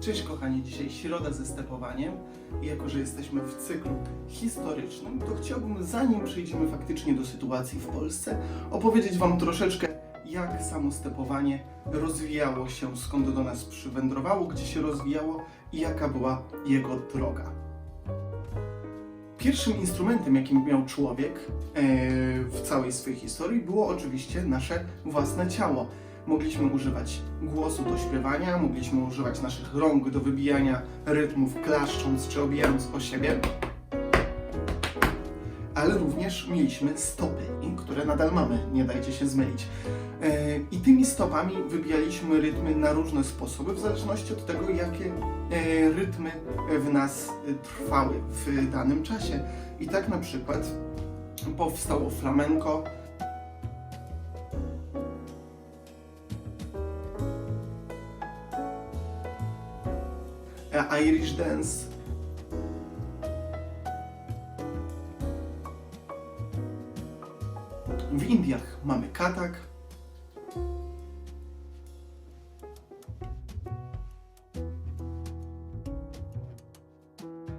Cześć kochani, dzisiaj środa ze stepowaniem i jako, że jesteśmy w cyklu historycznym, to chciałbym, zanim przejdziemy faktycznie do sytuacji w Polsce, opowiedzieć Wam troszeczkę, jak samo stepowanie rozwijało się, skąd do nas przywędrowało, gdzie się rozwijało i jaka była jego droga. Pierwszym instrumentem, jakim miał człowiek e, w całej swojej historii, było oczywiście nasze własne ciało. Mogliśmy używać głosu do śpiewania, mogliśmy używać naszych rąk do wybijania rytmów, klaszcząc czy obijając o siebie. Ale również mieliśmy stopy, które nadal mamy, nie dajcie się zmylić. E, I tymi stopami wybijaliśmy rytmy na różne sposoby, w zależności od tego, jakie e, rytmy w nas trwały w danym czasie. I tak na przykład powstało flamenko, Irish dance. W Indiach mamy katak.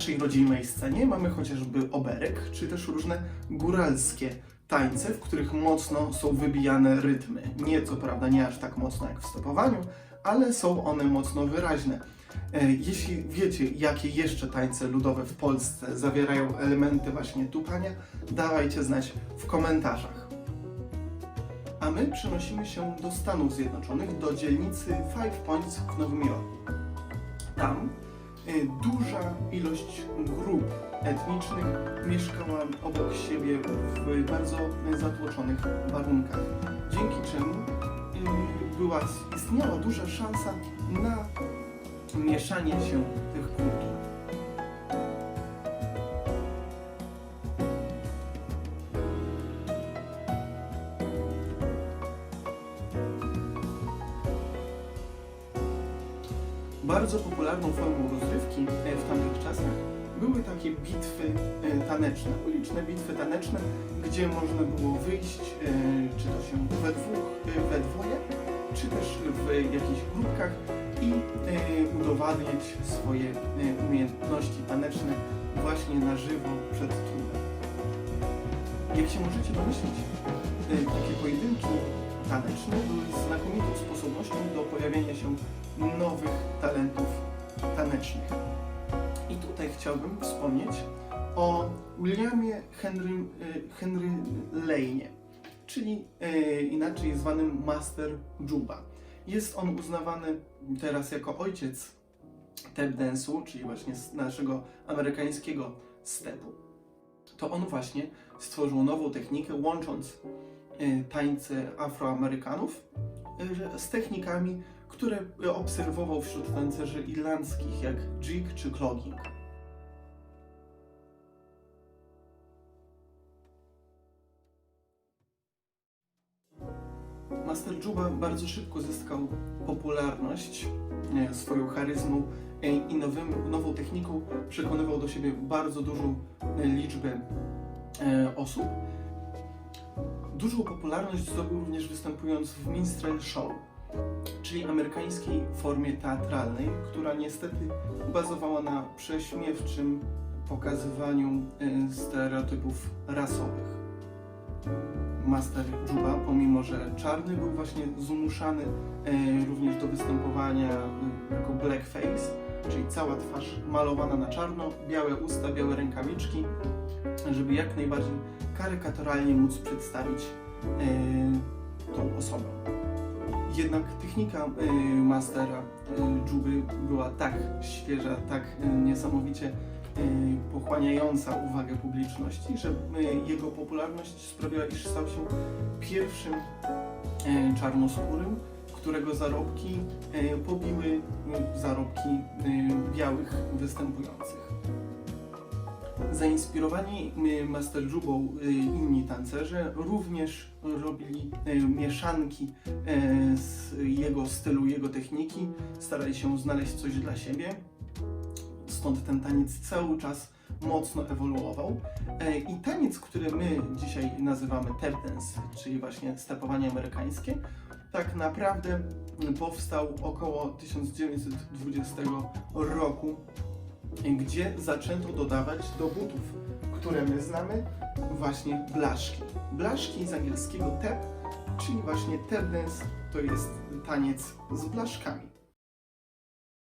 W naszej rodzimej scenie mamy chociażby oberek, czy też różne góralskie tańce, w których mocno są wybijane rytmy. Nie co prawda nie aż tak mocno jak w stopowaniu, ale są one mocno wyraźne. E, Jeśli wiecie, jakie jeszcze tańce ludowe w Polsce zawierają elementy właśnie tupania, dawajcie znać w komentarzach. A my przenosimy się do Stanów Zjednoczonych, do dzielnicy Five Points w Nowym Jorku. Tam duża ilość grup etnicznych mieszkała obok siebie w bardzo zatłoczonych warunkach, dzięki czemu y, była, istniała duża szansa na mieszanie się tych kultur. Bardzo popularną formą rozrywki e, w tamtych czasach były takie bitwy e, taneczne, uliczne bitwy taneczne, gdzie można było wyjść, e, czy to się we dwóch, we dwoje, czy też w jakichś grupkach i udowadniać swoje umiejętności taneczne właśnie na żywo przed tłumem. Jak się możecie domyślić, takie pojedynki taneczne były znakomitą sposobnością do pojawienia się nowych talentów tanecznych. I tutaj chciałbym wspomnieć o Williamie Henry, e, Henry Lane'ie, czyli e, inaczej zwanym Master Juba. Jest on uznawany teraz jako ojciec tap dance'u, czyli właśnie naszego amerykańskiego stepu. To on właśnie stworzył nową technikę, łącząc e, tańce Afroamerykanów z technikami, które obserwował wśród tancerzy irlandzkich, jak jig czy clogging. Master Juba bardzo szybko zyskał popularność e, swoją charyzmą e, i nowym, nową techniką przekonywał do siebie bardzo dużą e, liczbę e, osób. Dużą popularność zdobył również występując w minstrel show, czyli amerykańskiej formie teatralnej, która niestety bazowała na prześmiewczym pokazywaniu e, stereotypów rasowych. Master Juba, pomimo że czarny, był właśnie zmuszany e, również do występowania e, jako blackface, czyli cała twarz malowana na czarno, białe usta, białe rękawiczki, żeby jak najbardziej karykaturalnie móc przedstawić tą osobę. Jednak technika e, Mastera e, Juby była tak świeża, tak e, niesamowicie pochłaniająca uwagę publiczności, że jego popularność sprawiła, iż stał się pierwszym czarnoskórym, którego zarobki pobiły zarobki białych występujących. Zainspirowani e, Master Jubą e, inni tancerze również robili e, mieszanki z jego stylu, jego techniki, starali się znaleźć coś dla siebie. Stąd ten taniec cały czas mocno ewoluował. I taniec, który my dzisiaj nazywamy tap dance, czyli właśnie stepowanie amerykańskie, tak naprawdę powstał około 1920 roku, gdzie zaczęto dodawać do butów, które my znamy, właśnie blaszki. Blaszki z angielskiego tap, czyli właśnie tap dance to jest taniec z blaszkami.